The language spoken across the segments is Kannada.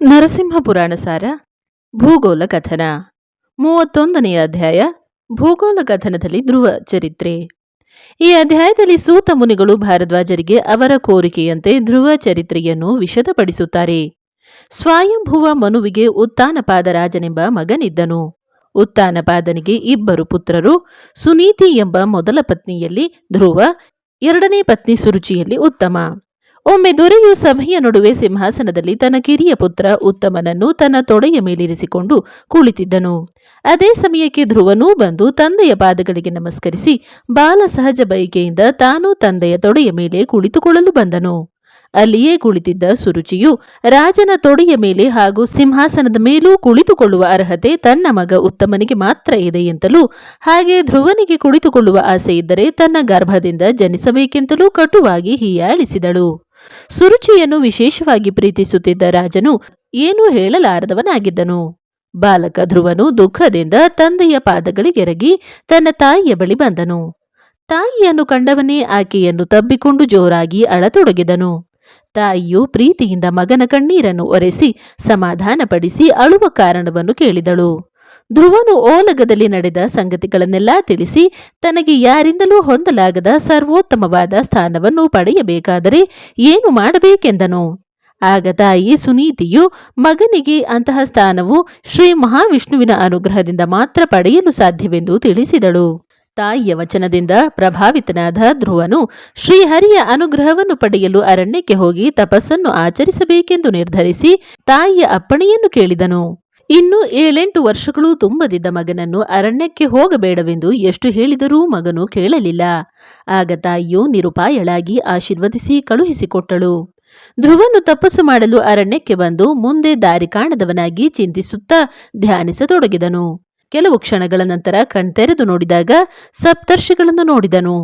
ನರಸಿಂಹ ಪುರಾಣ ಸಾರ ಭೂಗೋಲ ಕಥನ ಮೂವತ್ತೊಂದನೆಯ ಅಧ್ಯಾಯ ಭೂಗೋಲ ಕಥನದಲ್ಲಿ ಧ್ರುವ ಚರಿತ್ರೆ. ಈ ಅಧ್ಯಾಯದಲ್ಲಿ ಸೂತ ಮುನಿಗಳು ಭಾರದ್ವಾಜರಿಗೆ ಅವರ ಕೋರಿಕೆಯಂತೆ ಧ್ರುವ ಚರಿತ್ರೆಯನ್ನು ವಿಶದಪಡಿಸುತ್ತಾರೆ ಸ್ವಯಂಭುವ ಮನುವಿಗೆ ಉತ್ತಾನಪಾದ ರಾಜನೆಂಬ ಮಗನಿದ್ದನು. ಉತ್ತಾನಪಾದನಿಗೆ ಇಬ್ಬರು ಪುತ್ರರು, ಸುನೀತಿ ಎಂಬ ಮೊದಲ ಪತ್ನಿಯಲ್ಲಿ ಧ್ರುವ, ಎರಡನೇ ಪತ್ನಿ ಸುರುಚಿಯಲ್ಲಿ ಉತ್ತಮ. ಒಮ್ಮೆ ದೊರೆಯು ಸಭೆಯ ನಡುವೆ ಸಿಂಹಾಸನದಲ್ಲಿ ತನ್ನ ಕಿರಿಯ ಪುತ್ರ ಉತ್ತಮನನ್ನು ತನ್ನ ತೊಡೆಯ ಮೇಲಿರಿಸಿಕೊಂಡು ಕುಳಿತಿದ್ದನು. ಅದೇ ಸಮಯಕ್ಕೆ ಧ್ರುವನೂ ಬಂದು ತಂದೆಯ ಪಾದಗಳಿಗೆ ನಮಸ್ಕರಿಸಿ ಬಾಲ ಸಹಜ ಬಯಕೆಯಿಂದ ತಾನೂ ತಂದೆಯ ತೊಡೆಯ ಮೇಲೆ ಕುಳಿತುಕೊಳ್ಳಲು ಬಂದನು. ಅಲ್ಲಿಯೇ ಕುಳಿತಿದ್ದ ಸುರುಚಿಯು ರಾಜನ ತೊಡೆಯ ಮೇಲೆ ಹಾಗೂ ಸಿಂಹಾಸನದ ಮೇಲೂ ಕುಳಿತುಕೊಳ್ಳುವ ಅರ್ಹತೆ ತನ್ನ ಮಗ ಉತ್ತಮನಿಗೆ ಮಾತ್ರ ಇದೆ ಎಂತಲೂ, ಹಾಗೆ ಧ್ರುವನಿಗೆ ಕುಳಿತುಕೊಳ್ಳುವ ಆಸೆ ಇದ್ದರೆ ತನ್ನ ಗರ್ಭದಿಂದ ಜನಿಸಬೇಕೆಂತಲೂ ಕಟುವಾಗಿ ಹೀಯಾಳಿಸಿದಳು. ಸುರುಚಿಯನ್ನು ವಿಶೇಷವಾಗಿ ಪ್ರೀತಿಸುತ್ತಿದ್ದ ರಾಜನು ಏನೂ ಹೇಳಲಾರದವನಾಗಿದ್ದನು. ಬಾಲಕ ಧ್ರುವನು ದುಃಖದಿಂದ ತಂದೆಯ ಪಾದಗಳಿಗೆರಗಿ ತನ್ನ ತಾಯಿಯ ಬಳಿ ಬಂದನು. ತಾಯಿಯನ್ನು ಕಂಡವನೇ ಆಕೆಯನ್ನು ತಬ್ಬಿಕೊಂಡು ಜೋರಾಗಿ ಅಳತೊಡಗಿದನು. ತಾಯಿಯು ಪ್ರೀತಿಯಿಂದ ಮಗನ ಕಣ್ಣೀರನ್ನು ಒರೆಸಿ ಸಮಾಧಾನಪಡಿಸಿ ಅಳುವ ಕಾರಣವನ್ನು ಕೇಳಿದಳು. ಧ್ರುವನು ಓಲಗದಲ್ಲಿ ನಡೆದ ಸಂಗತಿಗಳನ್ನೆಲ್ಲ ತಿಳಿಸಿ ತನಗೆ ಯಾರಿಂದಲೂ ಹೊಂದಲಾಗದ ಸರ್ವೋತ್ತಮವಾದ ಸ್ಥಾನವನ್ನು ಪಡೆಯಬೇಕಾದರೆ ಏನು ಮಾಡಬೇಕೆಂದನು. ಆಗ ತಾಯಿ ಸುನೀತಿಯು ಮಗನಿಗೆ ಅಂತಹ ಸ್ಥಾನವು ಶ್ರೀ ಮಹಾವಿಷ್ಣುವಿನ ಅನುಗ್ರಹದಿಂದ ಮಾತ್ರ ಪಡೆಯಲು ಸಾಧ್ಯವೆಂದು ತಿಳಿಸಿದಳು. ತಾಯಿಯ ವಚನದಿಂದ ಪ್ರಭಾವಿತನಾದ ಧ್ರುವನು ಶ್ರೀಹರಿಯ ಅನುಗ್ರಹವನ್ನು ಪಡೆಯಲು ಅರಣ್ಯಕ್ಕೆ ಹೋಗಿ ತಪಸ್ಸನ್ನು ಆಚರಿಸಬೇಕೆಂದು ನಿರ್ಧರಿಸಿ ತಾಯಿಯ ಅಪ್ಪಣೆಯನ್ನು ಕೇಳಿದನು. ಇನ್ನು ಏಳೆಂಟು ವರ್ಷಗಳು ತುಂಬದಿದ್ದ ಮಗನನ್ನು ಅರಣ್ಯಕ್ಕೆ ಹೋಗಬೇಡವೆಂದು ಎಷ್ಟು ಹೇಳಿದರೂ ಮಗನು ಕೇಳಲಿಲ್ಲ. ಆಗ ತಾಯಿಯು ನಿರುಪಾಯಳಾಗಿ ಆಶೀರ್ವದಿಸಿ ಕಳುಹಿಸಿಕೊಟ್ಟಳು. ಧ್ರುವನು ತಪಸ್ಸು ಮಾಡಲು ಅರಣ್ಯಕ್ಕೆ ಬಂದು ಮುಂದೆ ದಾರಿ ಕಾಣದವನಾಗಿ ಚಿಂತಿಸುತ್ತಾ ಧ್ಯಾನಿಸತೊಡಗಿದನು. ಕೆಲವು ಕ್ಷಣಗಳ ನಂತರ ಕಣ್ತೆರೆದು ನೋಡಿದಾಗ ಸಪ್ತರ್ಷಿಗಳನ್ನು ನೋಡಿದನು.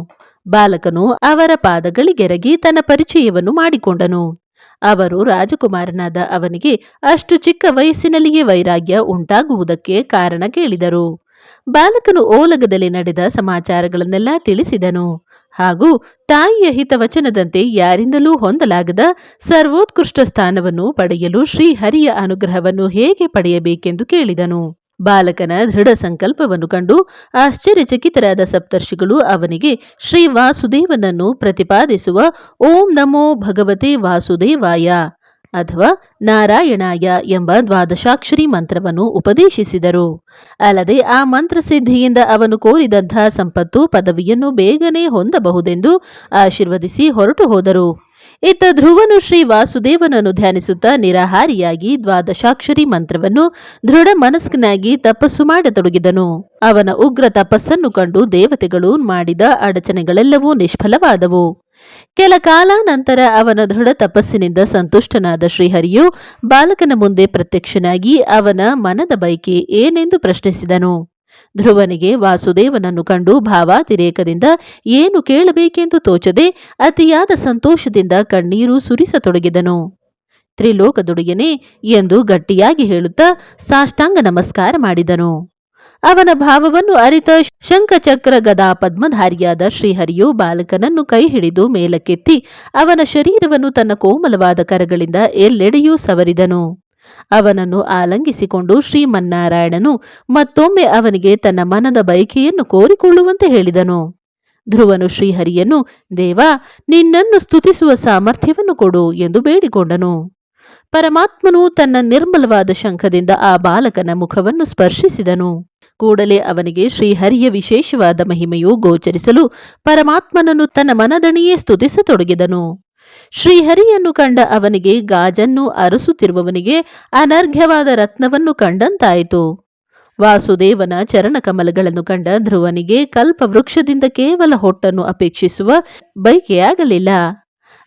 ಬಾಲಕನು ಅವರ ಪಾದಗಳಿಗೆರಗಿ ತನ್ನ ಪರಿಚಯವನ್ನು ಮಾಡಿಕೊಂಡನು. ಅವರು ರಾಜಕುಮಾರನಾದ ಅವನಿಗೆ ಅಷ್ಟು ಚಿಕ್ಕ ವಯಸ್ಸಿನಲ್ಲಿಯೇ ವೈರಾಗ್ಯ ಉಂಟಾಗುವುದಕ್ಕೆ ಕಾರಣ ಕೇಳಿದರು. ಬಾಲಕನು ಓಲಗದಲ್ಲಿ ನಡೆದ ಸಮಾಚಾರಗಳನ್ನೆಲ್ಲ ತಿಳಿಸಿದನು. ಹಾಗೂ ತಾಯಿಯ ಹಿತವಚನದಂತೆ ಯಾರಿಂದಲೂ ಹೊಂದಲಾಗದ ಸರ್ವೋತ್ಕೃಷ್ಟ ಸ್ಥಾನವನ್ನು ಪಡೆಯಲು ಶ್ರೀಹರಿಯ ಅನುಗ್ರಹವನ್ನು ಹೇಗೆ ಪಡೆಯಬೇಕೆಂದು ಕೇಳಿದನು. ಬಾಲಕನ ದೃಢ ಸಂಕಲ್ಪವನ್ನು ಕಂಡು ಆಶ್ಚರ್ಯಚಕಿತರಾದ ಸಪ್ತರ್ಷಿಗಳು ಅವನಿಗೆ ಶ್ರೀ ವಾಸುದೇವನನ್ನು ಪ್ರತಿಪಾದಿಸುವ ಓಂ ನಮೋ ಭಗವತೆ ವಾಸುದೇವಾಯ ಅಥವಾ ನಾರಾಯಣಾಯ ಎಂಬ ದ್ವಾದಶಾಕ್ಷರಿ ಮಂತ್ರವನ್ನು ಉಪದೇಶಿಸಿದರು. ಅಲ್ಲದೆ ಆ ಮಂತ್ರ ಸಿದ್ಧಿಯಿಂದ ಅವನು ಕೋರಿದಂಥ ಸಂಪತ್ತು ಪದವಿಯನ್ನು ಬೇಗನೆ ಹೊಂದಬಹುದೆಂದು ಆಶೀರ್ವದಿಸಿ ಹೊರಟು ಹೋದರು ಇತ್ತ ಧ್ರುವನು ಶ್ರೀ ವಾಸುದೇವನನ್ನು ಧ್ಯಾನಿಸುತ್ತಾ ನಿರಾಹಾರಿಯಾಗಿ ದ್ವಾದಶಾಕ್ಷರಿ ಮಂತ್ರವನ್ನು ದೃಢ ಮನಸ್ಕನಾಗಿ ತಪಸ್ಸು ಮಾಡತೊಡಗಿದನು. ಅವನ ಉಗ್ರ ತಪಸ್ಸನ್ನು ಕಂಡು ದೇವತೆಗಳು ಮಾಡಿದ ಅಡಚಣೆಗಳೆಲ್ಲವೂ ನಿಷ್ಫಲವಾದವು. ಕೆಲ ಕಾಲ ನಂತರ ಅವನ ದೃಢ ತಪಸ್ಸಿನಿಂದ ಸಂತುಷ್ಟನಾದ ಶ್ರೀಹರಿಯು ಬಾಲಕನ ಮುಂದೆ ಪ್ರತ್ಯಕ್ಷನಾಗಿ ಅವನ ಮನದ ಬಯಕೆ ಏನೆಂದು ಪ್ರಶ್ನಿಸಿದನು. ಧ್ರುವನಿಗೆ ವಾಸುದೇವನನ್ನು ಕಂಡು ಭಾವಾತಿರೇಕದಿಂದ ಏನು ಕೇಳಬೇಕೆಂದು ತೋಚದೆ ಅತಿಯಾದ ಸಂತೋಷದಿಂದ ಕಣ್ಣೀರು ಸುರಿಸತೊಡಗಿದನು. ತ್ರಿಲೋಕದೊಡೆಯನೇ ಎಂದು ಗಟ್ಟಿಯಾಗಿ ಹೇಳುತ್ತಾ ಸಾಷ್ಟಾಂಗ ನಮಸ್ಕಾರ ಮಾಡಿದನು. ಅವನ ಭಾವವನ್ನು ಅರಿತ ಶಂಖಚಕ್ರ ಗದಾ ಪದ್ಮಧಾರಿಯಾದ ಶ್ರೀಹರಿಯು ಬಾಲಕನನ್ನು ಕೈ ಹಿಡಿದು ಮೇಲಕ್ಕೆತ್ತಿ ಅವನ ಶರೀರವನ್ನು ತನ್ನ ಕೋಮಲವಾದ ಕರಗಳಿಂದ ಎಲ್ಲೆಡೆಯೂ ಸವರಿದನು. ಅವನನ್ನು ಆಲಂಗಿಸಿಕೊಂಡು ಶ್ರೀಮನ್ನಾರಾಯಣನು ಮತ್ತೊಮ್ಮೆ ಅವನಿಗೆ ತನ್ನ ಮನದ ಬಯಕೆಯನ್ನು ಕೋರಿಕೊಳ್ಳುವಂತೆ ಹೇಳಿದನು. ಧ್ರುವನು ಶ್ರೀಹರಿಯನ್ನು, ದೇವ, ನಿನ್ನನ್ನು ಸ್ತುತಿಸುವ ಸಾಮರ್ಥ್ಯವನ್ನು ಕೊಡು ಎಂದು ಬೇಡಿಕೊಂಡನು. ಪರಮಾತ್ಮನು ತನ್ನ ನಿರ್ಮಲವಾದ ಶಂಖದಿಂದ ಆ ಬಾಲಕನ ಮುಖವನ್ನು ಸ್ಪರ್ಶಿಸಿದನು. ಕೂಡಲೇ ಅವನಿಗೆ ಶ್ರೀಹರಿಯ ವಿಶೇಷವಾದ ಮಹಿಮೆಯು ಗೋಚರಿಸಲು ಪರಮಾತ್ಮನನ್ನು ತನ್ನ ಮನದಣಿಯೇ ಸ್ತುತಿಸತೊಡಗಿದನು. ಶ್ರೀಹರಿಯನ್ನು ಕಂಡ ಅವನಿಗೆ ಗಾಜನ್ನು ಅರಸುತ್ತಿರುವವನಿಗೆ ಅನರ್ಘ್ಯವಾದ ರತ್ನವನ್ನು ಕಂಡಂತಾಯಿತು. ವಾಸುದೇವನ ಚರಣಕಮಲಗಳನ್ನು ಕಂಡ ಧ್ರುವನಿಗೆ ಕಲ್ಪವೃಕ್ಷದಿಂದ ಕೇವಲ ಹೊಟ್ಟನ್ನು ಅಪೇಕ್ಷಿಸುವ ಬಯಕೆಯಾಗಲಿಲ್ಲ.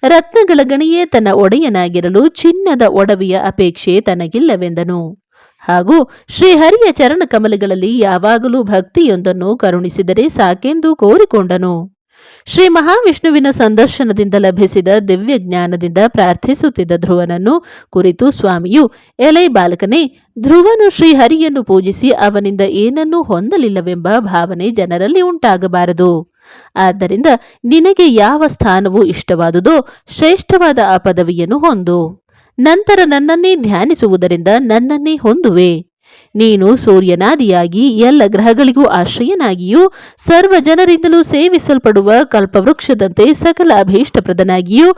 ರತ್ನಗಳ ಗಣಿಯೇ ತನ್ನ ಒಡೆಯನಾಗಿರಲು ಚಿನ್ನದ ಒಡವಿಯ ಅಪೇಕ್ಷೆ ತನಗಿಲ್ಲವೆಂದನು. ಹಾಗೂ ಶ್ರೀಹರಿಯ ಚರಣಕಮಲಗಳಲ್ಲಿ ಯಾವಾಗಲೂ ಭಕ್ತಿಯೊಂದನ್ನು ಕರುಣಿಸಿದರೆ ಸಾಕೆಂದು ಕೋರಿಕೊಂಡನು. ಶ್ರೀ ಮಹಾವಿಷ್ಣುವಿನ ಸಂದರ್ಶನದಿಂದ ಲಭಿಸಿದ ದಿವ್ಯ ಜ್ಞಾನದಿಂದ ಪ್ರಾರ್ಥಿಸುತ್ತಿದ್ದ ಧ್ರುವನನ್ನು ಕುರಿತು ಸ್ವಾಮಿಯು ಎಲೈ ಬಾಲಕನೇ, ಧ್ರುವನು ಶ್ರೀಹರಿಯನ್ನು ಪೂಜಿಸಿ ಅವನಿಂದ ಏನನ್ನೂ ಹೊಂದಲಿಲ್ಲವೆಂಬ ಭಾವನೆ ಜನರಲ್ಲಿ ಉಂಟಾಗಬಾರದು. ಆದ್ದರಿಂದ ನಿನಗೆ ಯಾವ ಸ್ಥಾನವು ಇಷ್ಟವಾದುದೋ ಶ್ರೇಷ್ಠವಾದ ಆ ಪದವಿಯನ್ನು ಹೊಂದು. ನಂತರ ನನ್ನನ್ನೇ ಧ್ಯಾನಿಸುವುದರಿಂದ ನನ್ನನ್ನೇ ಹೊಂದುವೆ. ನೀನು ಸೂರ್ಯನಾದಿಯಾಗಿ ಎಲ್ಲ ಗ್ರಹಗಳಿಗೂ ಆಶ್ರಯನಾಗಿಯೂ ಸರ್ವ ಜನರಿಂದಲೂ ಸೇವಿಸಲ್ಪಡುವ ಕಲ್ಪವೃಕ್ಷದಂತೆ ಸಕಲ ಅಭೀಷ್ಟಪ್ರದನಾಗಿಯೂ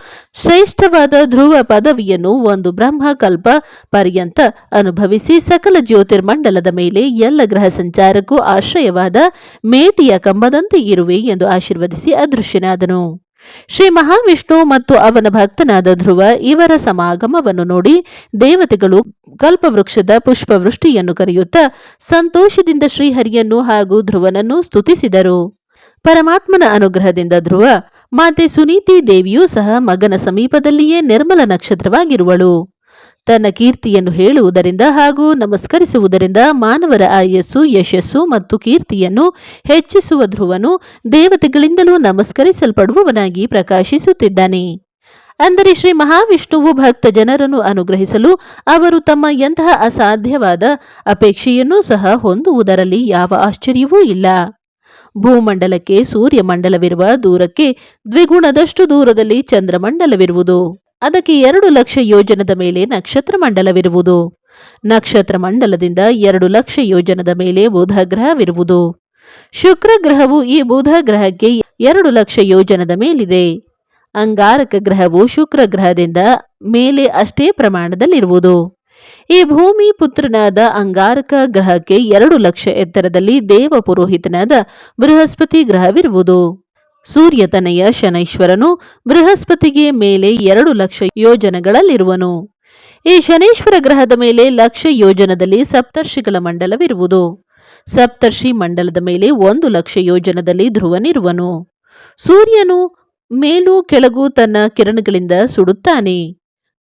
ಶ್ರೇಷ್ಠವಾದ ಧ್ರುವ ಪದವಿಯನ್ನು ಒಂದು ಬ್ರಹ್ಮಕಲ್ಪ ಪರ್ಯಂತ ಅನುಭವಿಸಿ ಸಕಲ ಜ್ಯೋತಿರ್ಮಂಡಲದ ಮೇಲೆ ಎಲ್ಲ ಗ್ರಹ ಸಂಚಾರಕ್ಕೂ ಆಶ್ರಯವಾದ ಮೇಟಿಯ ಕಂಬದಂತೆ ಇರುವೆ ಎಂದು ಆಶೀರ್ವದಿಸಿ ಅದೃಶ್ಯನಾದನು. ಶ್ರೀ ಮಹಾವಿಷ್ಣು ಮತ್ತು ಅವನ ಭಕ್ತನಾದ ಧ್ರುವ ಇವರ ಸಮಾಗಮವನ್ನು ನೋಡಿ ದೇವತೆಗಳು ಕಲ್ಪವೃಕ್ಷದ ಪುಷ್ಪವೃಷ್ಟಿಯನ್ನು ಕರೆಯುತ್ತಾ ಸಂತೋಷದಿಂದ ಶ್ರೀಹರಿಯನ್ನು ಹಾಗೂ ಧ್ರುವನನ್ನು ಸ್ತುತಿಸಿದರು. ಪರಮಾತ್ಮನ ಅನುಗ್ರಹದಿಂದ ಧ್ರುವ ಮಾತೆ ಸುನೀತಿ ದೇವಿಯೂ ಸಹ ಮಗನ ಸಮೀಪದಲ್ಲಿಯೇ ನಿರ್ಮಲ ನಕ್ಷತ್ರವಾಗಿರುವಳು. ತನ್ನ ಕೀರ್ತಿಯನ್ನು ಹೇಳುವುದರಿಂದ ಹಾಗೂ ನಮಸ್ಕರಿಸುವುದರಿಂದ ಮಾನವರ ಆಯಸ್ಸು, ಯಶಸ್ಸು ಮತ್ತು ಕೀರ್ತಿಯನ್ನು ಹೆಚ್ಚಿಸುವ ಧ್ರುವನು ದೇವತೆಗಳಿಂದಲೂ ನಮಸ್ಕರಿಸಲ್ಪಡುವವನಾಗಿ ಪ್ರಕಾಶಿಸುತ್ತಿದ್ದಾನೆ. ಅಂದರೆ ಶ್ರೀ ಮಹಾವಿಷ್ಣುವು ಭಕ್ತ ಜನರನ್ನು ಅನುಗ್ರಹಿಸಲು ಅವರು ತಮ್ಮ ಎಂತಹ ಅಸಾಧ್ಯವಾದ ಅಪೇಕ್ಷೆಯನ್ನೂ ಸಹ ಹೊಂದುವುದರಲ್ಲಿ ಯಾವ ಆಶ್ಚರ್ಯವೂ ಇಲ್ಲ. ಭೂಮಂಡಲಕ್ಕೆ ಸೂರ್ಯಮಂಡಲವಿರುವ ದೂರಕ್ಕೆ ದ್ವಿಗುಣದಷ್ಟು ದೂರದಲ್ಲಿ ಚಂದ್ರಮಂಡಲವಿರುವುದು. ಅದಕ್ಕೆ ಎರಡು ಲಕ್ಷ ಯೋಜನದ ಮೇಲೆ ನಕ್ಷತ್ರ ಮಂಡಲವಿರುವುದು. ನಕ್ಷತ್ರ ಮಂಡಲದಿಂದ ಎರಡು ಲಕ್ಷ ಯೋಜನದ ಮೇಲೆ ಬುಧ ಗ್ರಹವಿರುವುದು ಶುಕ್ರ ಗ್ರಹವು ಈ ಬುಧ ಗ್ರಹಕ್ಕೆ ಎರಡು ಲಕ್ಷ ಯೋಜನದ ಮೇಲಿದೆ. ಅಂಗಾರಕ ಗ್ರಹವು ಶುಕ್ರ ಗ್ರಹದಿಂದ ಮೇಲೆ ಅಷ್ಟೇ ಪ್ರಮಾಣದಲ್ಲಿರುವುದು. ಈ ಭೂಮಿ ಪುತ್ರನಾದ ಅಂಗಾರಕ ಗ್ರಹಕ್ಕೆ ಎರಡು ಲಕ್ಷ ಎತ್ತರದಲ್ಲಿ ದೇವ ಪುರೋಹಿತನಾದ ಬೃಹಸ್ಪತಿ ಗ್ರಹವಿರುವುದು. ಸೂರ್ಯತನೆಯ ಶನೈಶ್ವರನು ಬೃಹಸ್ಪತಿಗೆ ಮೇಲೆ ಎರಡು ಲಕ್ಷ ಯೋಜನಗಳಲ್ಲಿರುವನು. ಈ ಶನೈಶ್ವರ ಗ್ರಹದ ಮೇಲೆ ಲಕ್ಷ ಯೋಜನದಲ್ಲಿ ಸಪ್ತರ್ಷಿಗಳ ಮಂಡಲವಿರುವುದು. ಸಪ್ತರ್ಷಿ ಮಂಡಲದ ಮೇಲೆ ಒಂದು ಲಕ್ಷ ಯೋಜನದಲ್ಲಿ ಧ್ರುವನಿರುವನು. ಸೂರ್ಯನು ಮೇಲೂ ಕೆಳಗೂ ತನ್ನ ಕಿರಣಗಳಿಂದ ಸುಡುತ್ತಾನೆ.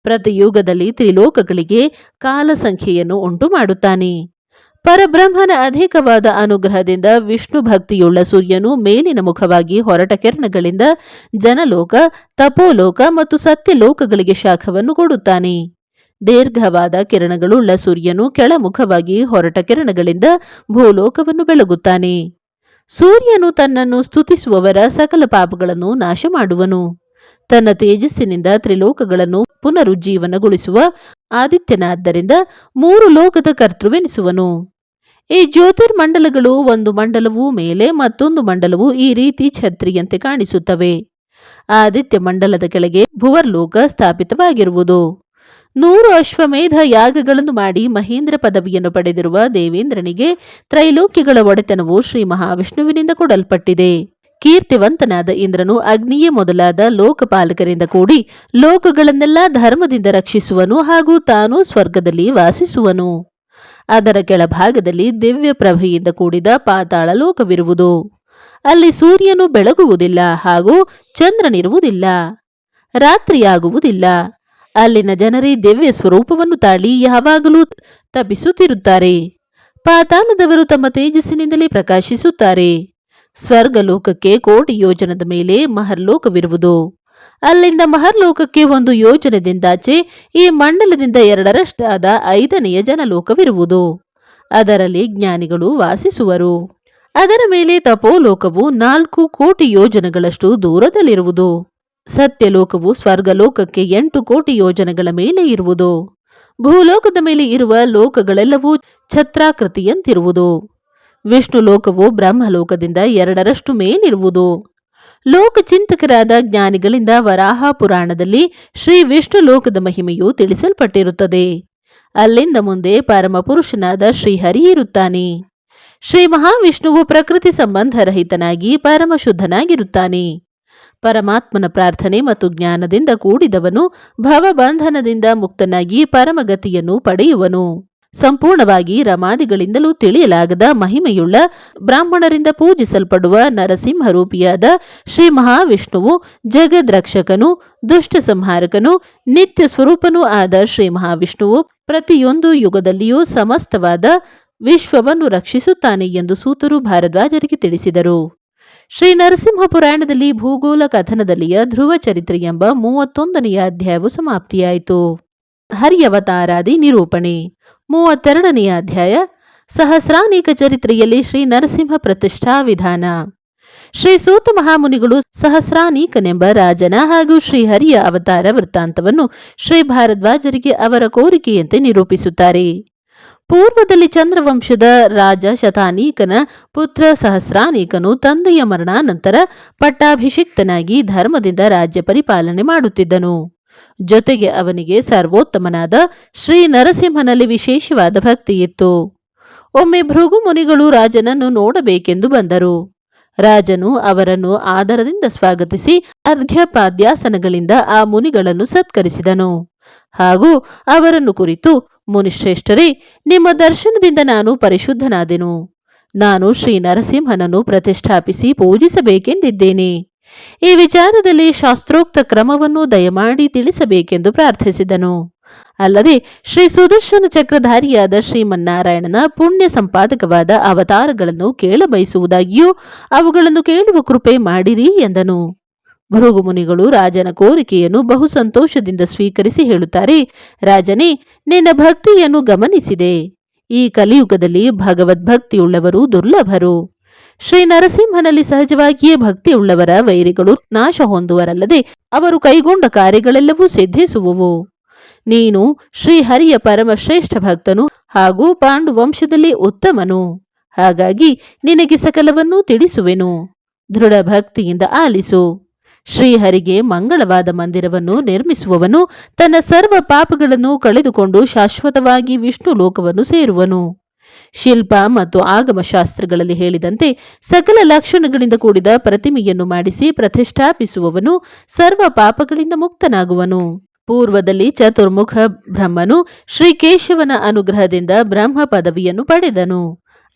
ಪ್ರತಿ ಯುಗದಲ್ಲಿ ತ್ರಿಲೋಕಗಳಿಗೆ ಕಾಲ ಸಂಖ್ಯೆಯನ್ನು ಉಂಟು ಮಾಡುತ್ತಾನೆ ಪರಬ್ರಹ್ಮನ ಅಧಿಕವಾದ ಅನುಗ್ರಹದಿಂದ ವಿಷ್ಣು ಭಕ್ತಿಯುಳ್ಳ ಸೂರ್ಯನು ಮೇಲಿನ ಮುಖವಾಗಿ ಹೊರಟ ಕಿರಣಗಳಿಂದ ಜನಲೋಕ, ತಪೋಲೋಕ ಮತ್ತು ಸತ್ಯಲೋಕಗಳಿಗೆ ಶಾಖವನ್ನು ಕೊಡುತ್ತಾನೆ. ದೀರ್ಘವಾದ ಕಿರಣಗಳುಳ್ಳ ಸೂರ್ಯನು ಕೆಳಮುಖವಾಗಿ ಹೊರಟ ಕಿರಣಗಳಿಂದ ಭೂಲೋಕವನ್ನು ಬೆಳಗುತ್ತಾನೆ. ಸೂರ್ಯನು ತನ್ನನ್ನು ಸ್ತುತಿಸುವವರ ಸಕಲ ಪಾಪಗಳನ್ನು ನಾಶ ಮಾಡುವನು ತನ್ನ ತೇಜಸ್ಸಿನಿಂದ ತ್ರಿಲೋಕಗಳನ್ನು ಪುನರುಜ್ಜೀವನಗೊಳಿಸುವ ಆದಿತ್ಯನಾದ್ದರಿಂದ ಮೂರು ಲೋಕದ ಕರ್ತೃವೆನಿಸುವನು. ಈ ಜ್ಯೋತಿರ್ಮಂಡಲಗಳು ಒಂದು ಮಂಡಲವು ಮೇಲೆ ಮತ್ತೊಂದು ಮಂಡಲವು ಈ ರೀತಿ ಛತ್ರಿಯಂತೆ ಕಾಣಿಸುತ್ತವೆ. ಆದಿತ್ಯ ಮಂಡಲದ ಕೆಳಗೆ ಭುವರ್ಲೋಕ ಸ್ಥಾಪಿತವಾಗಿರುವುದು. ನೂರು ಅಶ್ವಮೇಧ ಯಾಗಗಳನ್ನು ಮಾಡಿ ಮಹೇಂದ್ರ ಪದವಿಯನ್ನು ಪಡೆದಿರುವ ದೇವೇಂದ್ರನಿಗೆ ತ್ರೈಲೋಕ್ಯಗಳ ಒಡೆತನವು ಶ್ರೀ ಮಹಾವಿಷ್ಣುವಿನಿಂದ ಕೊಡಲ್ಪಟ್ಟಿದೆ. ಕೀರ್ತಿವಂತನಾದ ಇಂದ್ರನು ಅಗ್ನಿಯೇ ಮೊದಲಾದ ಲೋಕಪಾಲಕರಿಂದ ಕೂಡಿ ಲೋಕಗಳನ್ನೆಲ್ಲ ಧರ್ಮದಿಂದ ರಕ್ಷಿಸುವನು ಹಾಗೂ ತಾನು ಸ್ವರ್ಗದಲ್ಲಿ ವಾಸಿಸುವನು. ಅದರ ಕೆಳಭಾಗದಲ್ಲಿ ದಿವ್ಯ ಪ್ರಭೆಯಿಂದ ಕೂಡಿದ ಪಾತಾಳ ಲೋಕವಿರುವುದು. ಅಲ್ಲಿ ಸೂರ್ಯನು ಬೆಳಗುವುದಿಲ್ಲ ಹಾಗೂ ಚಂದ್ರನಿರುವುದಿಲ್ಲ, ರಾತ್ರಿಯಾಗುವುದಿಲ್ಲ. ಅಲ್ಲಿನ ಜನರೇ ದಿವ್ಯ ಸ್ವರೂಪವನ್ನು ತಾಳಿ ಯಾವಾಗಲೂ ತಪಿಸುತ್ತಿರುತ್ತಾರೆ. ಪಾತಾಳದವರು ತಮ್ಮ ತೇಜಸ್ಸಿನಿಂದಲೇ ಪ್ರಕಾಶಿಸುತ್ತಾರೆ. ಸ್ವರ್ಗಲೋಕಕ್ಕೆ ಕೋಟಿ ಯೋಜನದ ಮೇಲೆ ಮಹರ್ಲೋಕವಿರುವುದು. ಅಲ್ಲಿಂದ ಮಹರ್ಲೋಕಕ್ಕೆ ಒಂದು ಯೋಜನದಿಂದಾಚೆ ಈ ಮಂಡಲದಿಂದ ಎರಡರಷ್ಟಾದ ಐದನೆಯ ಜನಲೋಕವಿರುವುದು. ಅದರಲ್ಲಿ ಜ್ಞಾನಿಗಳು ವಾಸಿಸುವರು. ಅದರ ಮೇಲೆ ತಪೋಲೋಕವು ನಾಲ್ಕು ಕೋಟಿ ಯೋಜನೆಗಳಷ್ಟು ದೂರದಲ್ಲಿರುವುದು. ಸತ್ಯಲೋಕವು ಸ್ವರ್ಗಲೋಕಕ್ಕೆ ಎಂಟು ಕೋಟಿ ಯೋಜನೆಗಳ ಮೇಲೆ ಇರುವುದು. ಭೂಲೋಕದ ಮೇಲೆ ಇರುವ ಲೋಕಗಳೆಲ್ಲವೂ ಛತ್ರಾಕೃತಿಯಂತಿರುವುದು. ವಿಷ್ಣು ಲೋಕವು ಬ್ರಹ್ಮಲೋಕದಿಂದ ಎರಡರಷ್ಟು ಮೇಲಿರುವುದು. ಲೋಕಚಿಂತಕರಾದ ಜ್ಞಾನಿಗಳಿಂದ ವರಾಹ ಪುರಾಣದಲ್ಲಿ ಶ್ರೀ ವಿಷ್ಣು ಲೋಕದ ಮಹಿಮೆಯು ತಿಳಿಸಲ್ಪಟ್ಟಿರುತ್ತದೆ. ಅಲ್ಲಿಂದ ಮುಂದೆ ಪರಮಪುರುಷನಾದ ಶ್ರೀಹರಿ ಇರುತ್ತಾನೆ. ಶ್ರೀ ಮಹಾವಿಷ್ಣುವು ಪ್ರಕೃತಿ ಸಂಬಂಧರಹಿತನಾಗಿ ಪರಮಶುದ್ಧನಾಗಿರುತ್ತಾನೆ. ಪರಮಾತ್ಮನ ಪ್ರಾರ್ಥನೆ ಮತ್ತು ಜ್ಞಾನದಿಂದ ಕೂಡಿದವನು ಭವಬಂಧನದಿಂದ ಮುಕ್ತನಾಗಿ ಪರಮಗತಿಯನ್ನು ಪಡೆಯುವನು. ಸಂಪೂರ್ಣವಾಗಿ ರಮಾದಿಗಳಿಂದಲೂ ತಿಳಿಯಲಾಗದ ಮಹಿಮೆಯುಳ್ಳ ಬ್ರಾಹ್ಮಣರಿಂದ ಪೂಜಿಸಲ್ಪಡುವ ನರಸಿಂಹರೂಪಿಯಾದ ಶ್ರೀ ಮಹಾವಿಷ್ಣುವು ಜಗದ್ರಕ್ಷಕನು ದುಷ್ಟ ಸಂಹಾರಕನು ನಿತ್ಯ ಸ್ವರೂಪನೂ ಆದ ಶ್ರೀ ಮಹಾವಿಷ್ಣುವು ಪ್ರತಿಯೊಂದು ಯುಗದಲ್ಲಿಯೂ ಸಮಸ್ತವಾದ ವಿಶ್ವವನ್ನು ರಕ್ಷಿಸುತ್ತಾನೆ ಎಂದು ಸೂತರು ಭಾರದ್ವಾಜರಿಗೆ ತಿಳಿಸಿದರು. ಶ್ರೀ ನರಸಿಂಹ ಪುರಾಣದಲ್ಲಿ ಭೂಗೋಳ ಕಥನದಲ್ಲಿಯ ಧ್ರುವ ಚರಿತ್ರೆ ಎಂಬ ಮೂವತ್ತೊಂದನೆಯ ಅಧ್ಯಾಯವು ಸಮಾಪ್ತಿಯಾಯಿತು. ಹರಿಯವತಾರಾದಿ ನಿರೂಪಣೆ. ಮೂವತ್ತೆರಡನೆಯ ಅಧ್ಯಾಯ ಸಹಸ್ರಾನೇಕ ಚರಿತ್ರೆಯಲ್ಲಿ ಶ್ರೀ ನರಸಿಂಹ ಪ್ರತಿಷ್ಠಾ ವಿಧಾನ. ಶ್ರೀ ಸೂತ ಮಹಾಮುನಿಗಳು ಸಹಸ್ರಾನೀಕನೆಂಬ ರಾಜನ ಹಾಗೂ ಶ್ರೀಹರಿಯ ಅವತಾರ ವೃತ್ತಾಂತವನ್ನು ಶ್ರೀ ಭಾರದ್ವಾಜರಿಗೆ ಅವರ ಕೋರಿಕೆಯಂತೆ ನಿರೂಪಿಸುತ್ತಾರೆ. ಪೂರ್ವದಲ್ಲಿ ಚಂದ್ರವಂಶದ ರಾಜ ಶತಾನೀಕನ ಪುತ್ರ ಸಹಸ್ರಾನೀಕನು ತಂದೆಯ ಮರಣಾನಂತರ ಪಟ್ಟಾಭಿಷಿಕ್ತನಾಗಿ ಧರ್ಮದಿಂದ ರಾಜ್ಯ ಪರಿಪಾಲನೆ ಮಾಡುತ್ತಿದ್ದನು. ಜೊತೆಗೆ ಅವನಿಗೆ ಸರ್ವೋತ್ತಮನಾದ ಶ್ರೀ ನರಸಿಂಹನಲ್ಲಿ ವಿಶೇಷವಾದ ಭಕ್ತಿಯಿತ್ತು ಒಮ್ಮೆ ಭೃಗು ಮುನಿಗಳು ರಾಜನನ್ನು ನೋಡಬೇಕೆಂದು ಬಂದರು. ರಾಜನು ಅವರನ್ನು ಆದರದಿಂದ ಸ್ವಾಗತಿಸಿ ಅರ್ಘ್ಯಪಾದ್ಯಾಸನಗಳಿಂದ ಆ ಮುನಿಗಳನ್ನು ಸತ್ಕರಿಸಿದನು. ಹಾಗೂ ಅವರನ್ನು ಕುರಿತು, ಮುನಿಶ್ರೇಷ್ಠರೇ, ನಿಮ್ಮ ದರ್ಶನದಿಂದ ನಾನು ಪರಿಶುದ್ಧನಾದೆನು. ನಾನು ಶ್ರೀ ನರಸಿಂಹನನ್ನು ಪ್ರತಿಷ್ಠಾಪಿಸಿ ಪೂಜಿಸಬೇಕೆಂದಿದ್ದೇನೆ. ಈ ವಿಚಾರದಲ್ಲಿ ಶಾಸ್ತ್ರೋಕ್ತ ಕ್ರಮವನ್ನು ದಯಮಾಡಿ ತಿಳಿಸಬೇಕೆಂದು ಪ್ರಾರ್ಥಿಸಿದನು. ಅಲ್ಲದೆ ಶ್ರೀ ಸುದರ್ಶನ ಚಕ್ರಧಾರಿಯಾದ ಶ್ರೀಮನ್ನಾರಾಯಣನ ಪುಣ್ಯ ಸಂಪಾದಕವಾದ ಅವತಾರಗಳನ್ನು ಕೇಳಬಯಸುವುದಾಗಿಯೂ ಅವುಗಳನ್ನು ಕೇಳುವ ಕೃಪೆ ಮಾಡಿರಿ ಎಂದನು. ಭೃಗುಮುನಿಗಳು ರಾಜನ ಕೋರಿಕೆಯನ್ನು ಬಹು ಸಂತೋಷದಿಂದ ಸ್ವೀಕರಿಸಿ ಹೇಳುತ್ತಾರೆ, ರಾಜನೇ, ನಿನ್ನ ಭಕ್ತಿಯನ್ನು ಗಮನಿಸಿದೆ. ಈ ಕಲಿಯುಗದಲ್ಲಿ ಭಗವದ್ಭಕ್ತಿಯುಳ್ಳವರು ದುರ್ಲಭರು. ಶ್ರೀ ನರಸಿಂಹನಲ್ಲಿ ಸಹಜವಾಗಿಯೇ ಭಕ್ತಿಯುಳ್ಳವರ ವೈರಿಗಳು ನಾಶ ಹೊಂದುವರಲ್ಲದೆ ಅವರು ಕೈಗೊಂಡ ಕಾರ್ಯಗಳೆಲ್ಲವೂ ಸಿದ್ಧಿಸುವುವು. ನೀನು ಶ್ರೀಹರಿಯ ಪರಮಶ್ರೇಷ್ಠ ಭಕ್ತನು ಹಾಗೂ ಪಾಂಡು ವಂಶದಲ್ಲಿ ಉತ್ತಮನು. ಹಾಗಾಗಿ ನಿನಗೆ ಸಕಲವನ್ನೂ ತಿಳಿಸುವೆನು. ದೃಢ ಭಕ್ತಿಯಿಂದ ಆಲಿಸು. ಶ್ರೀಹರಿಗೆ ಮಂಗಳವಾದ ಮಂದಿರವನ್ನು ನಿರ್ಮಿಸುವವನು ತನ್ನ ಸರ್ವ ಪಾಪಗಳನ್ನು ಕಳೆದುಕೊಂಡು ಶಾಶ್ವತವಾಗಿ ವಿಷ್ಣು ಲೋಕವನ್ನು ಸೇರುವನು. ಶಿಲ್ಪ ಮತ್ತು ಆಗಮಶಾಸ್ತ್ರಗಳಲ್ಲಿ ಹೇಳಿದಂತೆ ಸಕಲ ಲಕ್ಷಣಗಳಿಂದ ಕೂಡಿದ ಪ್ರತಿಮೆಯನ್ನು ಮಾಡಿಸಿ ಪ್ರತಿಷ್ಠಾಪಿಸುವವನು ಸರ್ವ ಪಾಪಗಳಿಂದ ಮುಕ್ತನಾಗುವನು. ಪೂರ್ವದಲ್ಲಿ ಚತುರ್ಮುಖ ಬ್ರಹ್ಮನು ಶ್ರೀಕೇಶವನ ಅನುಗ್ರಹದಿಂದ ಬ್ರಹ್ಮ ಪದವಿಯನ್ನು ಪಡೆದನು.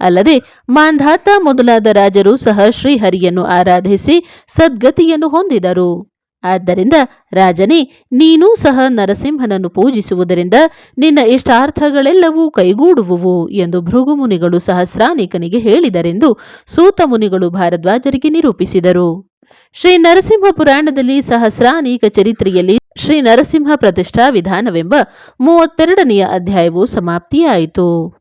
ಅಲ್ಲದೆ ಮಾಂಧಾತ ಮೊದಲಾದ ರಾಜರು ಸಹ ಶ್ರೀಹರಿಯನ್ನು ಆರಾಧಿಸಿ ಸದ್ಗತಿಯನ್ನು ಹೊಂದಿದರು. ಆದ್ದರಿಂದ ರಾಜನೇ, ನೀನೂ ಸಹ ನರಸಿಂಹನನ್ನು ಪೂಜಿಸುವುದರಿಂದ ನಿನ್ನ ಇಷ್ಟಾರ್ಥಗಳೆಲ್ಲವೂ ಕೈಗೂಡುವುವು ಎಂದು ಭೃಗುಮುನಿಗಳು ಸಹಸ್ರಾನಿಕನಿಗೆ ಹೇಳಿದರೆಂದು ಸೂತ ಮುನಿಗಳು ಭಾರದ್ವಾಜರಿಗೆ ನಿರೂಪಿಸಿದರು. ಶ್ರೀ ನರಸಿಂಹ ಪುರಾಣದಲ್ಲಿ ಸಹಸ್ರಾನೀಕ ಚರಿತ್ರೆಯಲ್ಲಿ ಶ್ರೀ ನರಸಿಂಹ ಪ್ರತಿಷ್ಠಾ ವಿಧಾನವೆಂಬ ಮೂವತ್ತೆರಡನೆಯ ಅಧ್ಯಾಯವು ಸಮಾಪ್ತಿಯಾಯಿತು.